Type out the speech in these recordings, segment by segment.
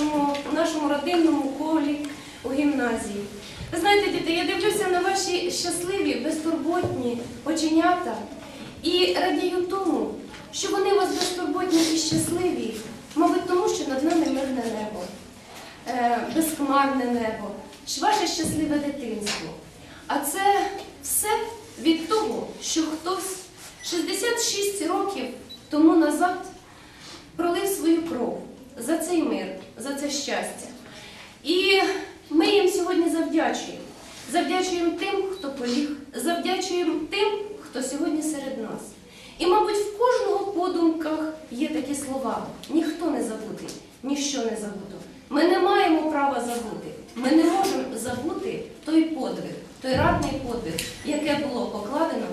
нашому, нашому родинному колі у гімназії. Ви знаєте, діти, я дивлюся на ваші щасливі, безтурботні оченята і радію тому, що вони у вас безтурботні і щасливі, мабуть, тому що над нами мирне небо, е, безхмарне небо, ваше щасливе дитинство. А це все від того, що хтось 66 років тому назад щастя. І ми їм сьогодні завдячуємо. Завдячуємо тим, хто поліг, завдячуємо тим, хто сьогодні серед нас. І, мабуть, в кожного подумках є такі слова: ніхто не забутий, ніщо не забуто. Ми не маємо права забути. Ми не можемо забути той подвиг, той радний подвиг, яке було покладено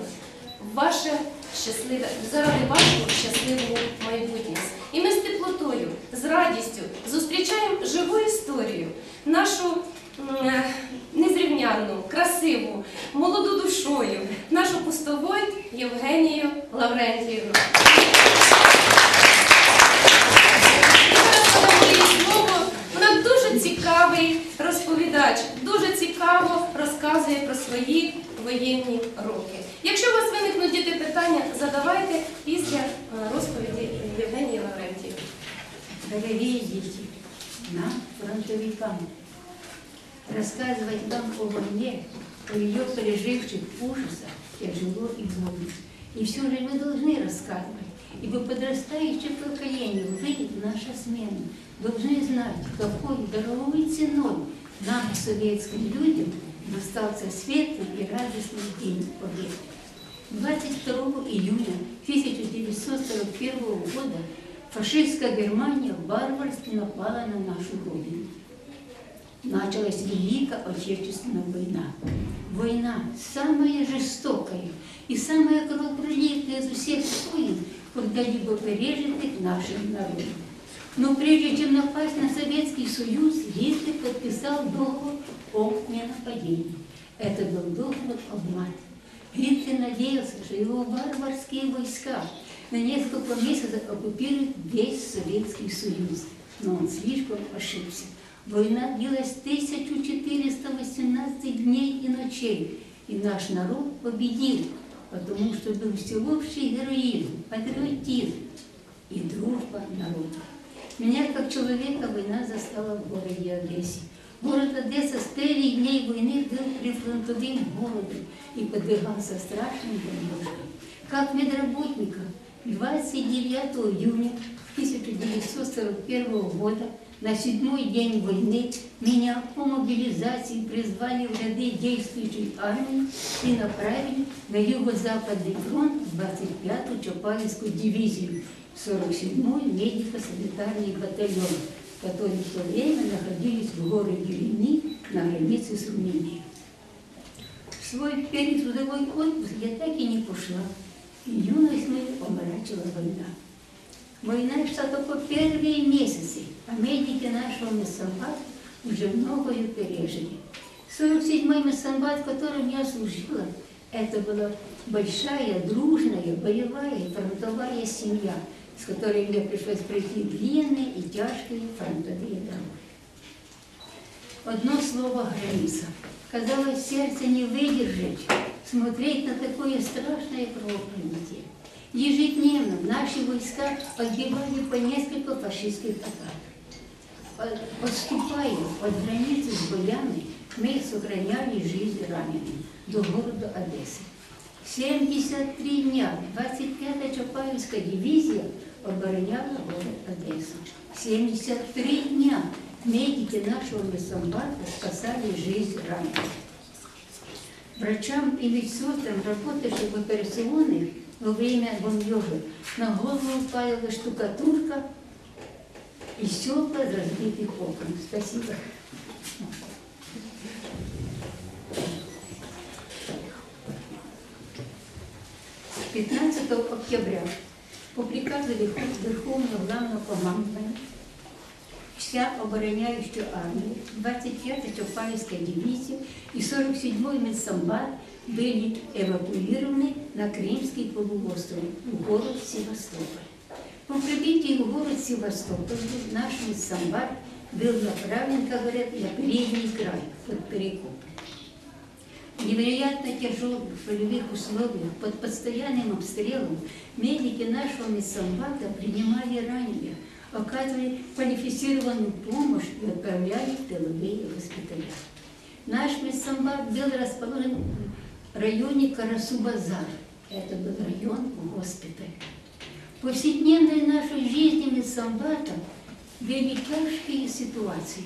в ваше щасливе, заради вашого щасливого майбутнього. І ми з теплотою, з радістю зустрічаємо живу історію, нашу е, незрівнянну, красиву, молоду душою, нашу пустовойт Євгенію Лаврентіївну. Вона дуже цікавий розповідач, дуже цікаво розказує про свої воєнні роки. Якщо у вас виникнуть діти питання, задавайте після е, розповіді Євгенії Лаврентіївни. Дорогие дети, нам, фронтовикам, рассказывать вам о войне, о ее переживших ужасах тяжело и больно. И все же мы должны рассказывать, ибо подрастающее поколение увидит наша смена, должны знать, какой дорогой ценой нам, советским людям, достался светлый и радостный день Победы. 22 июня 1941 года фашистская Германия варварски напала на нашу родину. Началась Великая Отечественная война. Война самая жестокая и самая кровопролитная из всех войн, когда-либо пережитых нашим народом. Но прежде чем напасть на Советский Союз, Гитлер подписал договор о ненападении. Это был договор обман. Гитлер надеялся, что его варварские войска на несколько месяцев оккупируют весь Советский Союз. Но он слишком ошибся. Война длилась 1418 дней и ночей, и наш народ победил, потому что был всеобщий героизм, патриотизм и дружба народа. Меня, как человека, война застала в городе Одессе. Город Одесса с первых дней войны был прифронтовым городом и подвергался страшным бомбежкам. Как медработника 29 июня 1941 года на седьмой день войны меня по мобилизации призвали в ряды действующей армии и направили на юго-западный фронт в 25-ю Чапаевскую дивизию, 47-й медико-санитарный батальон, которые в то время находились в городе Рени на границе с Румынией. В свой перетрудовой отпуск я так и не пошла, юность мою помрачила война. Война шла только первые месяцы, а медики нашего Мессамбата уже многое пережили. 47-й Мессамбат, в котором я служила, это была большая, дружная, боевая фронтовая семья, с которой мне пришлось пройти длинные и тяжкие фронтовые дороги. Одно слово «граница». Казалось, сердце не выдержать, смотреть на такое страшное кровопролитие. Ежедневно наши войска отбивали по несколько фашистских атак. Под- Подступая под границу с боями, мы сохраняли жизнь раненым до города Одессы. 73 дня 25-я Чапаевская дивизия обороняла город Одессу. 73 дня медики нашего Мессамбата спасали жизнь раненых. Врачам и медсестрам, работающим в операционных во время бомбежа, на голову упала штукатурка и стекла разбитых окон. Спасибо. 15 октября по приказу Верхов- Верховного Главного командования вся обороняющая армия, 25-я Чапаевская дивизия и 47-й медсамбат были эвакуированы на Крымский полуостров, в город Севастополь. По прибытии в город Севастополь наш медсамбат был направлен, как говорят, на передний край, под перекоп. В невероятно тяжелых полевых условиях, под постоянным обстрелом, медики нашего медсанбата принимали раненых, оказывали квалифицированную помощь и отправляли в тыловые госпиталя. Наш медсанбат был расположен в районе Карасу-Базар. Это был район госпиталя. В повседневной нашей жизни медсанбата были тяжкие ситуации.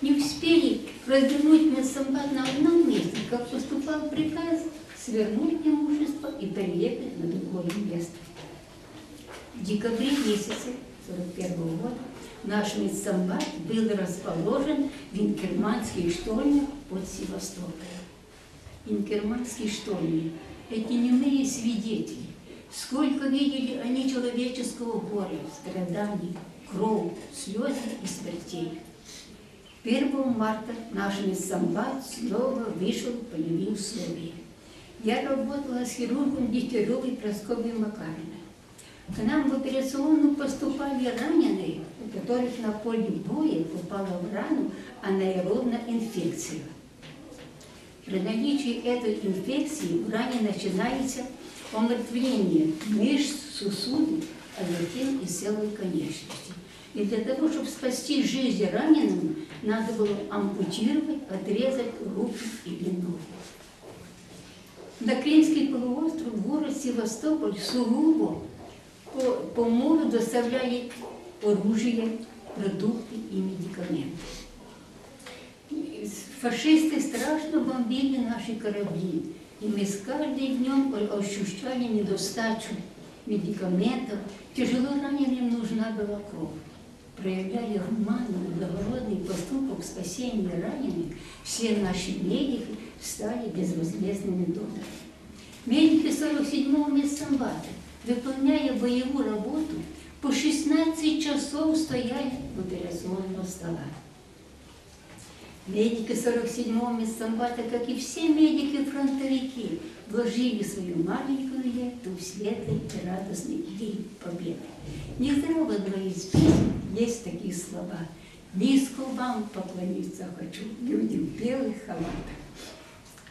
Не успели развернуть медсанбат на одном месте, как поступал приказ свернуть имущество и переехать на другое место. В декабре месяце 41 года наш медсанбат был расположен в Инкерманских штольнях под Севастополем. Инкерманские штольни – эти немые свидетели. Сколько видели они человеческого горя, страданий, кровь, слезы и смертей. 1 марта наш медсанбат снова вышел в полевые условия. Я работала с хирургом Дегтяревой Прасковьей Макариной. К нам в операционную поступали раненые, у которых на поле боя попала в рану анаэробная инфекция. При наличии этой инфекции в ране начинается омертвление мышц, сосудов, а затем и целой конечности. И для того, чтобы спасти жизнь раненому, надо было ампутировать, отрезать руки или ноги. На Крымский полуостров, город Севастополь, сугубо по, по морю доставляли оружие, продукты и медикаменты. Фашисты страшно бомбили наши корабли, и мы с каждым днем ощущали недостачу медикаментов. Тяжело раненым нужна была кровь. Проявляли гуманный, благородный поступок спасения раненых, все наши медики стали безвозмездными донорами. Медики 47-го медсамбата, выполняя боевую работу, по 16 часов стояли в операционном стола. Медики 47-го медсанбата, как и все медики-фронтовики, вложили свою маленькую лепту в светлый и радостный день победы. Не в одной из песен есть такие слова. Низко вам поклониться хочу, люди в белых халатах.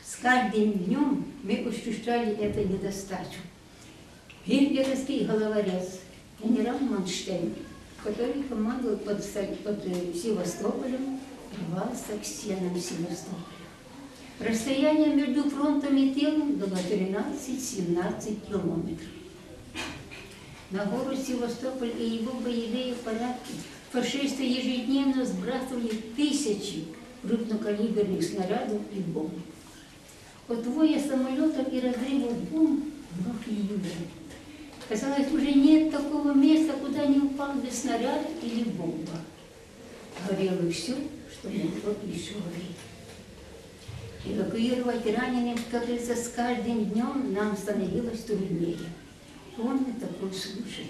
С каждым днем мы ощущали эту недостачу. Гитлеровский головорез, генерал Манштейн, который командовал под, под Севастополем, рвался к стенам Севастополя. Расстояние между фронтом и тылом было 13-17 километров. На город Севастополь и его боевые порядки фашисты ежедневно сбрасывали тысячи крупнокалиберных снарядов и бомб. От воя самолетов и разрывов бомб вновь июля. Казалось, уже нет такого места, куда не упал бы снаряд или бомба. Горело все, что могло еще гореть. Эвакуировать раненых, как говорится, с каждым днем нам становилось труднее. Помню такой случай.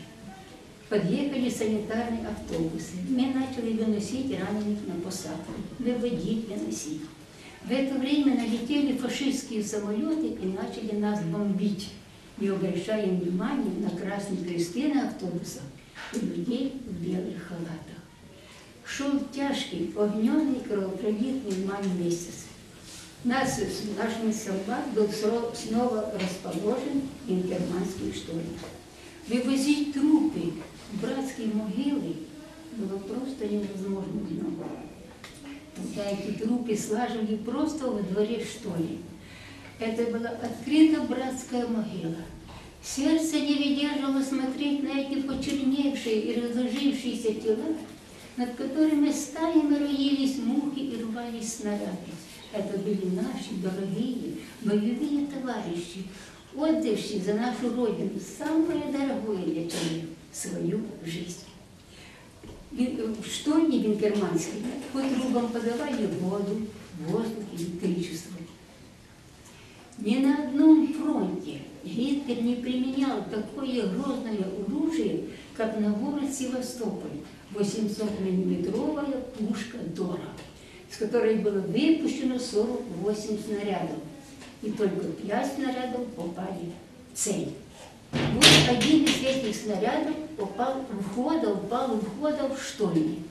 Подъехали санитарные автобусы. Мы начали выносить раненых на посадку, выводить, выносить. В это время налетели фашистские самолеты и начали нас бомбить, не обращая внимания на красные кресты на автобусах и людей в белых халатах. Шел тяжкий, огненный, кровопролитный май месяц. Нас, наш медсанбат был снова расположен в германских штольнях. Вывозить трупы в братские могилы было просто невозможно днем. Тогда эти трупы слаживали просто во дворе штольни. Это была открыта братская могила. Сердце не выдержало смотреть на эти почерневшие и разложившиеся тела, над которыми стаями роились мухи и рвались снаряды. Это были наши дорогие боевые товарищи, отдавшие за нашу Родину самое дорогое для человека – свою жизнь. В штольне венгерманской по трубам подавали воду, воздух, электричество. Ни на одном фронте Гитлер не применял такое грозное оружие, как на город Севастополь, 800-миллиметровая пушка Дора с которой было выпущено 48 снарядов. И только 5 снарядов попали в цель. Вот один из этих снарядов попал у входа, упал у входа в штольни.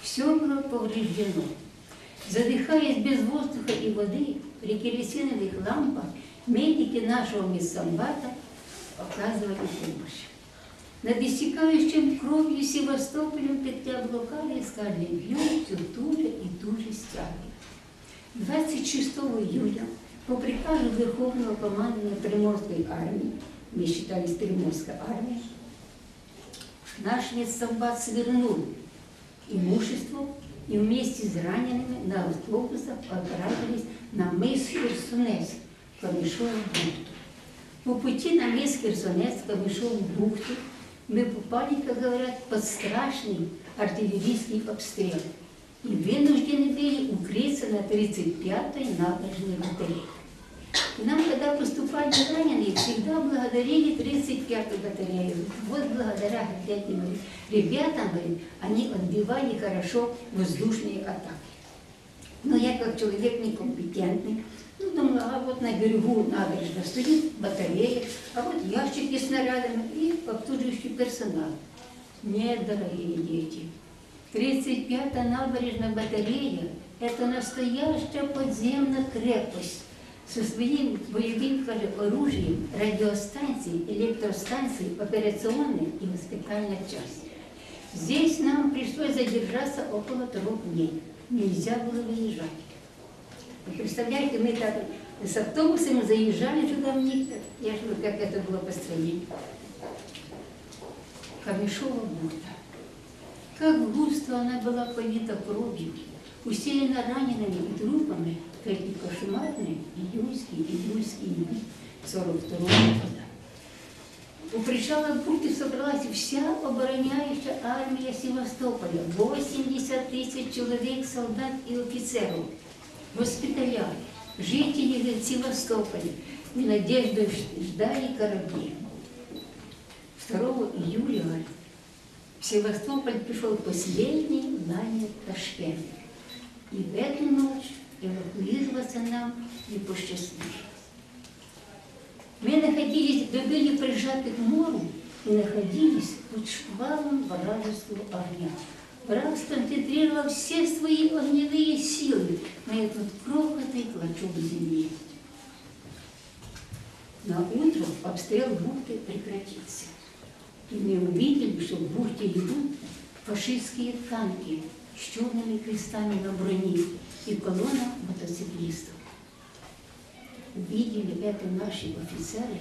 Все было повреждено. Задыхаясь без воздуха и воды при керосиновых лампах, медики нашего медсамбата оказывали помощь. Над истекающим кровью Севастополем петля с каждым днем все и туже стягивает. 26 июля по приказу Верховного командования Приморской армии, мы считались Приморской армией, наш медсамбат свернул имущество и вместе с ранеными на автобусах отправились на мыс Херсонес, Камешову бухту. По пути на мыс Херсонес, Камешову бухту, мы попали, как говорят, под страшный артиллерийский обстрел и вынуждены были укрыться на 35-й набережной батарее. Нам, когда поступали раненые, всегда благодарили 35-ю батарею. Вот благодаря этим ребятам, говорит, они отбивали хорошо воздушные атаки. Но я как человек некомпетентный, ну, думаю, а вот на берегу набережной стоит батарея, а вот ящики с снарядами и обслуживающий персонал. Нет, дорогие дети, 35-я набережная батарея – это настоящая подземная крепость со своим боевым оружием, радиостанцией, электростанцией, операционной и воспитательной части. Здесь нам пришлось задержаться около трех дней. Нельзя было выезжать. Вы представляете, мы так с автобусами заезжали туда в них, я же говорю, как это было построение. Камешова бухта. Как густо она была повита кровью, усеяна ранеными и трупами в эти кошмарные июльские июльские дни 42 года. У причала бухты собралась вся обороняющая армия Севастополя, 80 тысяч человек, солдат и офицеров, госпиталя, жители говорит, Севастополя, и надеждой ждали корабли. 2 июля говорит, в Севастополь пришел последний лайнер Ташкент. И в эту ночь эвакуироваться нам не посчастливилось. Мы находились, мы были прижаты к морю и находились под шквалом вражеского огня. Враг сконцентрировал все свои огневые силы на этот крохотный клочок земли. На утро обстрел бухты прекратился. И мы увидели, что в бухте идут фашистские танки с черными крестами на броне и колонна мотоциклистов. Увидели это наши офицеры,